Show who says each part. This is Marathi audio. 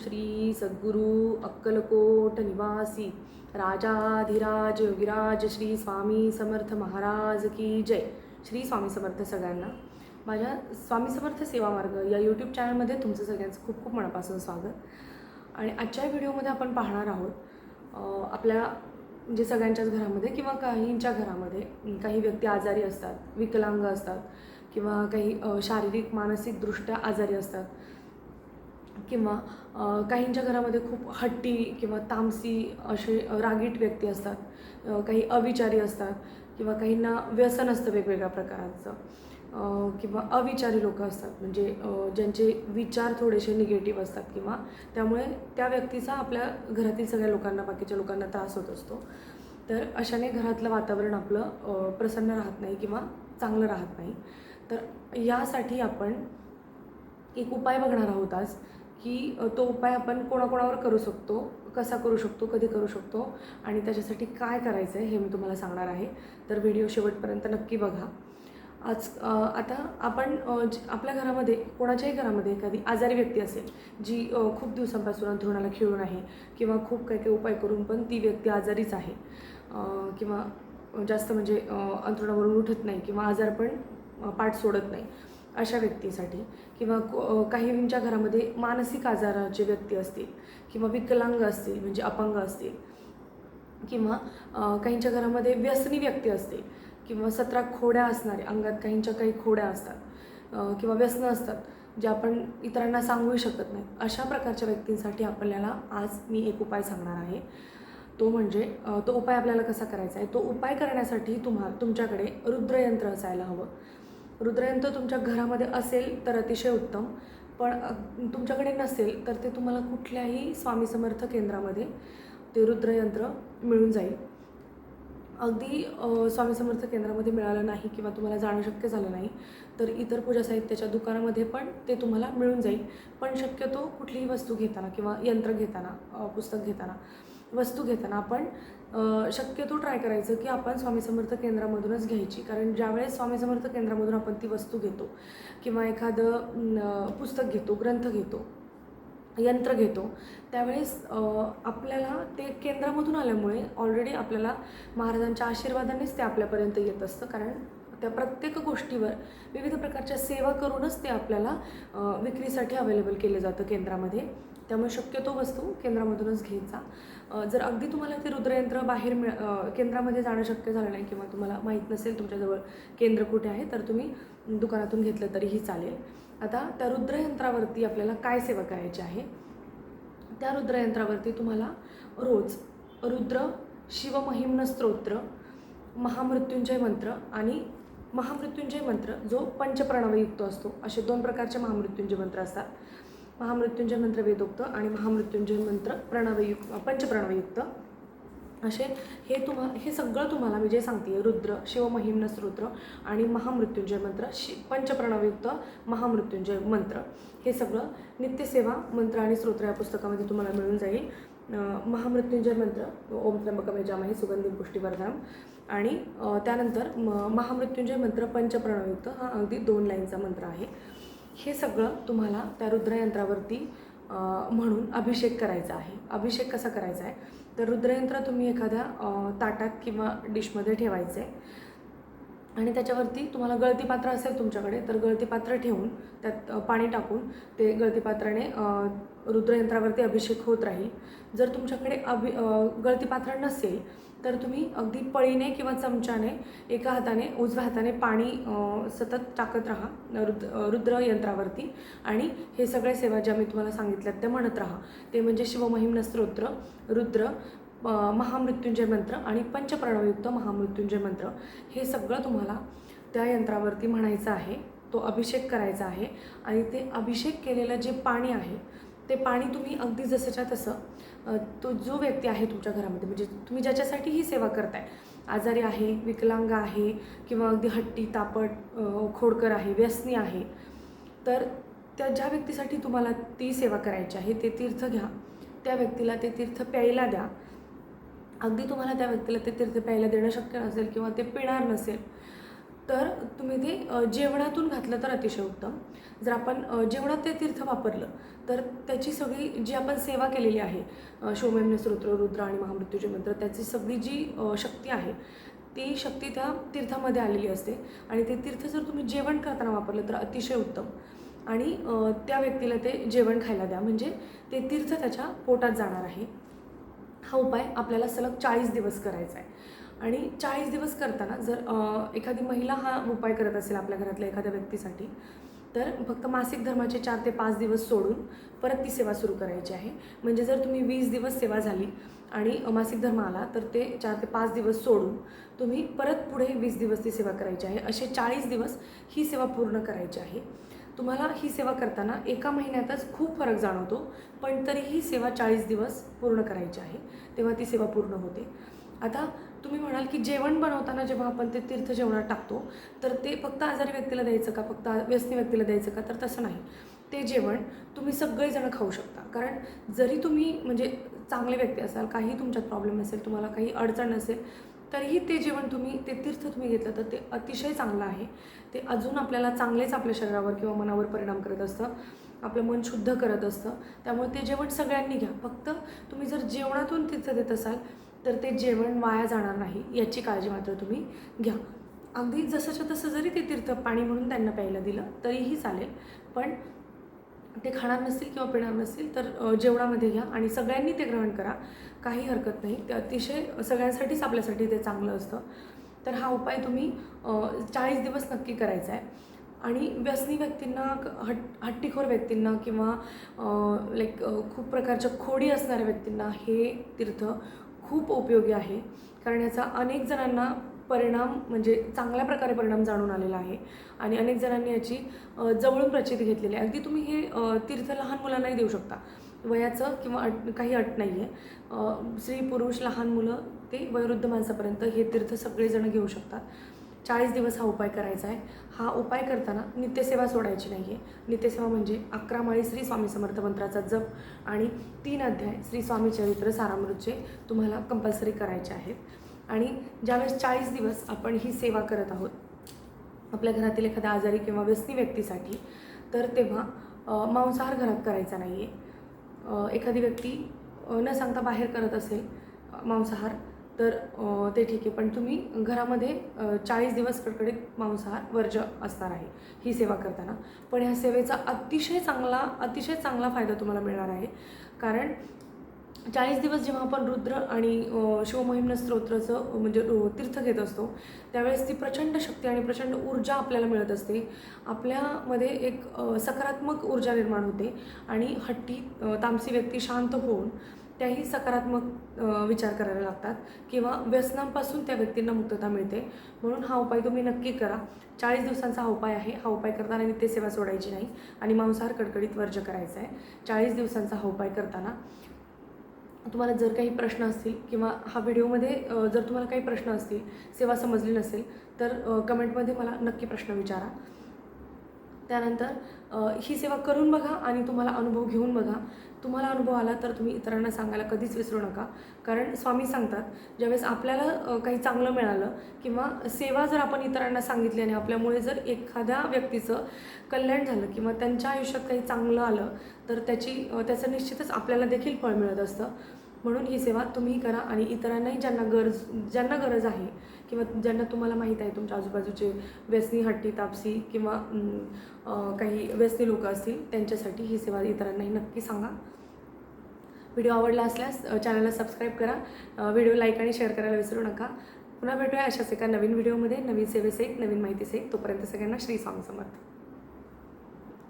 Speaker 1: श्री सद्गुरू अक्कलकोट निवासी राजाधिराज योगिराज श्री स्वामी समर्थ महाराज की जय. श्री स्वामी समर्थ सगळ्यांना. माझ्या स्वामी समर्थ सेवा मार्ग या यूट्यूब चॅनलमध्ये तुमचं सगळ्यांचं खूप खूप मनापासून स्वागत. आणि आजच्या व्हिडिओमध्ये आपण पाहणार आहोत आपल्या म्हणजे सगळ्यांच्याच घरामध्ये किंवा काहींच्या घरामध्ये काही व्यक्ती आजारी असतात विकलांग असतात किंवा काही शारीरिक मानसिकदृष्ट्या आजारी असतात. किंवा काहींच्या घरामध्ये खूप हट्टी किंवा तामसी असे रागीट व्यक्ती असतात काही अविचारी असतात किंवा काहींना व्यसन असतं वेगवेगळ्या प्रकारांचं. किंवा अविचारी लोक असतात म्हणजे ज्यांचे विचार थोडेसे निगेटिव्ह असतात किंवा त्यामुळे त्या व्यक्तीचा आपल्या घरातील सगळ्या लोकांना बाकीच्या लोकांना त्रास होत असतो. तर अशाने घरातलं वातावरण आपलं प्रसन्न राहत नाही किंवा चांगलं राहत नाही. तर यासाठी आपण एक उपाय बघणार आहोत आज की तो उपाय आपण कोणाकोणावर करू शकतो कसा करू शकतो कधी करू शकतो आणि त्याच्यासाठी काय करायचं आहे हे मी तुम्हाला सांगणार आहे. तर व्हिडिओ शेवटपर्यंत नक्की बघा. आज आता आपण ज- आपल्या घरामध्ये कोणाच्याही घरामध्ये एखादी आजारी व्यक्ती असेल जी खूप दिवसांपासून अंथरुणाला खिळून आहे किंवा खूप काही काही उपाय करून पण ती व्यक्ती आजारीच आहे किंवा जास्त म्हणजे अंथरुणावरून उठत नाही किंवा आजार पण पाठ सोडत नाही अशा व्यक्तीसाठी किंवा को- काहींच्या घरामध्ये मानसिक आजाराचे व्यक्ती असतील किंवा विकलांग असतील म्हणजे अपंग असतील किंवा काहींच्या घरामध्ये व्यसनी व्यक्ती असतील किंवा सतरा खोड्या असणारे अंगात काहींच्या काही खोड्या असतात किंवा व्यसनं असतात जे आपण इतरांना सांगू शकत नाही. अशा प्रकारच्या व्यक्तींसाठी आपल्याला आज मी एक उपाय सांगणार आहे. तो म्हणजे तो उपाय आपल्याला कसा करायचा आहे? तो उपाय करण्यासाठी तुम्हा तुमच्याकडे रुद्रयंत्र असायला हवं. रुद्रयंत्र तुमच्या घरामध्ये असेल तर अतिशय उत्तम. पण तुमच्याकडे नसेल तर ते तुम्हाला कुठल्याही स्वामी समर्थ केंद्रामध्ये ते रुद्रयंत्र मिळून जाईल. अगदी स्वामी समर्थ केंद्रामध्ये मिळालं नाही किंवा तुम्हाला जाणं शक्य झालं नाही तर इतर पूजा साहित्याच्या दुकानामध्ये पण ते तुम्हाला मिळून जाईल. पण शक्यतो कुठलीही वस्तू घेताना किंवा यंत्र घेताना पुस्तक घेताना वस्तू घेताना आपण शक्यतो ट्राय करायचं की आपण स्वामी समर्थ केंद्रामधूनच घ्यायची. कारण ज्यावेळेस स्वामी समर्थ केंद्रामधून आपण ती वस्तू घेतो किंवा एखादं पुस्तक घेतो ग्रंथ घेतो यंत्र घेतो त्यावेळेस आपल्याला ते केंद्रामधून आल्यामुळे ऑलरेडी आपल्याला महाराजांच्या आशीर्वादानेच ते आपल्यापर्यंत येत असतं. कारण त्या प्रत्येक गोष्टीवर विविध प्रकारच्या सेवा करूनच ते आपल्याला विक्रीसाठी अवेलेबल केलं जातं केंद्रामध्ये. त्यामुळे शक्यतो वस्तू केंद्रामधूनच घ्यायचा. जर अगदी तुम्हाला ते रुद्रयंत्र बाहेर मिळ केंद्रामध्ये जाणं शक्य झालं नाही किंवा तुम्हाला माहीत नसेल तुमच्याजवळ केंद्र कुठे आहे तर तुम्ही दुकानातून घेतलं तरीही चालेल. आता त्या रुद्रयंत्रावरती आपल्याला काय सेवा करायची आहे? त्या रुद्रयंत्रावरती तुम्हाला रोज रुद्र शिवमहिम्न स्तोत्र महामृत्युंजय मंत्र आणि महामृत्युंजय मंत्र जो पंचप्रणवयुक्त असतो असे दोन प्रकारचे महामृत्युंजय मंत्र असतात. महामृत्युंजय मंत्र वेदोक्त आणि महामृत्युंजय मंत्र प्रणवयुक्त पंचप्रणवयुक्त. असे हे तुम्हा हे सगळं तुम्हाला मी जे सांगते रुद्र शिवमहिम्न स्तोत्र आणि महामृत्युंजय मंत्र शि पंचप्रणवयुक्त महामृत्युंजय मंत्र. हे सगळं नित्यसेवा मंत्र आणि स्तोत्र या पुस्तकामध्ये तुम्हाला मिळून जाईल. महामृत्युंजय मंत्र ओम त्र्यंबकम जामहे सुगंधी पुष्टीवर्धनम. आणि त्यानंतर म महामृत्युंजय मंत्र पंचप्रणवयुक्त हा अगदी दोन लाईनचा मंत्र आहे. हे सगळं तुम्हाला त्या रुद्रयंत्रावरती म्हणून अभिषेक करायचा आहे. अभिषेक कसा करायचा आहे? तर रुद्रयंत्र तुम्ही एखाद्या ताटात किंवा डिशमध्ये ठेवायचं. आहे आणि त्याच्यावरती तुम्हाला गळती पात्र असेल तुमच्याकडे तर गळती पात्र ठेवून त्यात पाणी टाकून ते गळती पात्राने रुद्रयंत्रावरती अभिषेक होत राहील. जर तुमच्याकडे अभि गळती पात्र नसेल तर तुम्ही अगदी पळीने किंवा चमच्याने एका हाताने उजव्या हाताने पाणी सतत टाकत राहा रुद्र रुद्रयंत्रावरती. रुद्र यंत्रावरती आणि हे सगळे सेवा ज्या मी तुम्हाला सांगितल्यात त्या म्हणत राहा. ते म्हणजे शिवमहिम्न स्तोत्र रुद्र महामृत्युंजय मंत्र आणि पंचप्रणवयुक्त महामृत्युंजय मंत्र हे सगळं तुम्हाला त्या यंत्रावरती म्हणायचं आहे तो अभिषेक करायचा आहे आणि ते अभिषेक केलेलं जे पाणी आहे ते पाणी तुम्ही अगदी जसंच्या तसं तो जो व्यक्ती आहे तुमच्या घरामध्ये म्हणजे तुम्ही ज्याच्यासाठी ही सेवा करताय आजारी आहे विकलांग आहे किंवा अगदी हट्टी तापट खोडकर आहे व्यसनी आहे तर त्या ज्या व्यक्तीसाठी तुम्हाला ती सेवा करायची आहे ते तीर्थ घ्या त्या व्यक्तीला ते तीर्थ प्यायला द्या अगदी तुम्हाला त्या व्यक्तीला ते तीर्थ प्यायला देणं शक्य नसेल किंवा ते पिणार नसेल तर तुम्ही ते जेवणातून घातलं तर अतिशय उत्तम. जर आपण जेवणात ते तीर्थ वापरलं तर त्याची सगळी जी आपण सेवा केलेली आहे शोमेम्य स्तोत्र रुद्र आणि महामृत्यूचे मंत्र त्याची सगळी जी शक्ती आहे ती शक्ती त्या तीर्थामध्ये आलेली असते. आणि ते तीर्थ जर तुम्ही जेवण करताना वापरलं तर अतिशय उत्तम. आणि त्या व्यक्तीला ते जेवण खायला द्या. म्हणजे ते तीर्थ त्याच्या पोटात जाणार आहे. हा उपाय आपल्याला सलग चाळीस दिवस करायचा आहे आणि चाळीस दिवस करताना जर एखादी महिला हा उपाय करत असेल आपल्या घरातल्या एखाद्या व्यक्तीसाठी तर फक्त मासिक धर्माचे चार ते पाच दिवस सोडून परत ती सेवा सुरू करायची आहे. म्हणजे जर तुम्ही वीस दिवस सेवा झाली आणि मासिक धर्म आला तर ते चार ते पाच दिवस सोडून तुम्ही परत पुढे वीस दिवस ती सेवा करायची आहे. असे चाळीस दिवस ही सेवा पूर्ण करायची आहे. तुम्हाला ही सेवा करताना एका महिन्यातच खूप फरक जाणवतो पण तरीही सेवा चाळीस दिवस पूर्ण करायची आहे तेव्हा ती सेवा पूर्ण होते. आता तुम्ही म्हणाल की जेवण बनवताना जेव्हा आपण ते तीर्थ जेवणात टाकतो तर ते फक्त आजारी व्यक्तीला द्यायचं का? फक्त व्यसनी व्यक्तीला द्यायचं का? तर तसं नाही. ते जेवण तुम्ही सगळेजण खाऊ शकता. कारण जरी तुम्ही म्हणजे चांगले व्यक्ती असाल काही तुमच्यात प्रॉब्लेम नसेल तुम्हाला काही अडचण नसेल तरीही ते जेवण तुम्ही ते तीर्थ तुम्ही घेतलं तर ते अतिशय चांगलं आहे. ते अजून आपल्याला चांगलेच आपल्या शरीरावर किंवा मनावर परिणाम करत असतं. आपलं मन शुद्ध करत असतं. त्यामुळे ते जेवण सगळ्यांनी घ्या. फक्त तुम्ही जर जेवणातून तीर्थ देत असाल तर ते जेवण वाया जाणार नाही. याची काळजी मात्र तुम्ही घ्या. अगदी जसंच्या तसं जरी ते तीर्थ पाणी म्हणून त्यांना प्यायला दिलं तरीही चालेल. पण ते खाणार नसतील किंवा पिणार नसतील तर जेवणामध्ये घ्या आणि सगळ्यांनी ते ग्रहण करा. काही हरकत नाही. ते अतिशय सगळ्यांसाठीच आपल्यासाठी ते चांगलं असतं. तर हा उपाय तुम्ही चाळीस दिवस नक्की करायचा आहे. आणि व्यसनी व्यक्तींना हट हट्टीखोर व्यक्तींना किंवा लाईक खूप प्रकारच्या खोडी असणाऱ्या व्यक्तींना हे तीर्थ खूप उपयोगी आहे. कारण याचा अनेक जणांना परिणाम म्हणजे चांगल्या प्रकारे परिणाम जाणून आलेला आहे. आणि अनेक जणांनी याची जवळून प्रचिती घेतलेली आहे. अगदी तुम्ही हे तीर्थ लहान मुलांनाही देऊ शकता. वयाचं किंवा अट काही अट नाही आहे स्त्री पुरुष लहान मुलं ते वयोवृद्ध माणसापर्यंत हे तीर्थ सगळेजण घेऊ शकतात. चाळीस दिवस हा उपाय करायचा आहे. हा उपाय करताना नित्यसेवा सोडायची नाही आहे नित्यसेवा म्हणजे अकरा माळी श्री स्वामी समर्थ मंत्राचा जप आणि तीन अध्याय श्री स्वामी चरित्र सारामृतचे तुम्हाला कंपल्सरी करायचे आहेत. आणि ज्यावेळेस चाळीस दिवस आपण ही सेवा करत आहोत आपल्या घरातील एखाद्या आजारी किंवा व्यसनी व्यक्तीसाठी तर तेव्हा मांसाहार घरात करायचा नाही आहे एखादी व्यक्ती न सांगता बाहेर करत असेल मांसाहार तर ते ठीक आहे. पण तुम्ही घरामध्ये चाळीस दिवस कडकडीत मांसाहार वर्ज असणार आहे ही सेवा करताना. पण ह्या सेवेचा अतिशय चांगला अतिशय चांगला फायदा तुम्हाला मिळणार आहे. कारण चाळीस दिवस जेव्हा आपण रुद्र आणि अ, शिवमहिम्न स्तोत्राचं म्हणजे तीर्थ घेत असतो त्यावेळेस ती प्रचंड शक्ती आणि प्रचंड ऊर्जा आपल्याला मिळत असते. आपल्यामध्ये एक सकारात्मक ऊर्जा निर्माण होते आणि हट्टी तामसी व्यक्ती शांत होऊन त्याही सकारात्मक विचार करायला लागतात किंवा व्यसनांपासून त्या व्यक्तींना मुक्तता मिळते. म्हणून हा उपाय तुम्ही नक्की करा. चाळीस दिवसांचा हा उपाय आहे. हा उपाय करताना नित्यसेवा सोडायची नाही आणि मांसाहार कडकडीत वर्ज करायचा आहे चाळीस दिवसांचा हा उपाय करताना तुम्हाला जर काही प्रश्न असतील किंवा हा व्हिडिओमध्ये जर तुम्हाला काही प्रश्न असतील सेवा समजली नसेल तर कमेंटमध्ये मला नक्की प्रश्न विचारा. त्यानंतर ही सेवा करून बघा आणि तुम्हाला अनुभव घेऊन बघा. तुम्हाला अनुभव आला तर तुम्ही इतरांना सांगायला कधीच विसरू नका. कारण स्वामी सांगतात ज्यावेळेस आपल्याला काही चांगलं मिळालं किंवा सेवा जर आपण इतरांना सांगितली आणि आपल्यामुळे जर एखाद्या व्यक्तीचं कल्याण झालं किंवा त्यांच्या आयुष्यात काही चांगलं आलं तर त्याची त्याचं निश्चितच आपल्याला देखील फळ मिळत असतं. म्हणून ही सेवा तुम्ही करा आणि इतरांनाही ज्यांना गरज ज्यांना गरज आहे किंवा ज्यांना तुम्हाला माहीत आहे तुमच्या आजूबाजूचे व्यसनी हट्टी तापसी किंवा काही व्यसनी लोक असतील त्यांच्यासाठी ही सेवा इतरांनाही नक्की सांगा. व्हिडिओ आवडला असल्यास चॅनलला सबस्क्राईब करा. व्हिडिओ लाईक आणि शेअर करायला विसरू नका. पुन्हा भेटूया अशाच एका नवीन व्हिडिओमध्ये. नवीन सेवेसहित नवीन माहितीसहित तोपर्यंत सगळ्यांना श्री स्वामी समर्थ.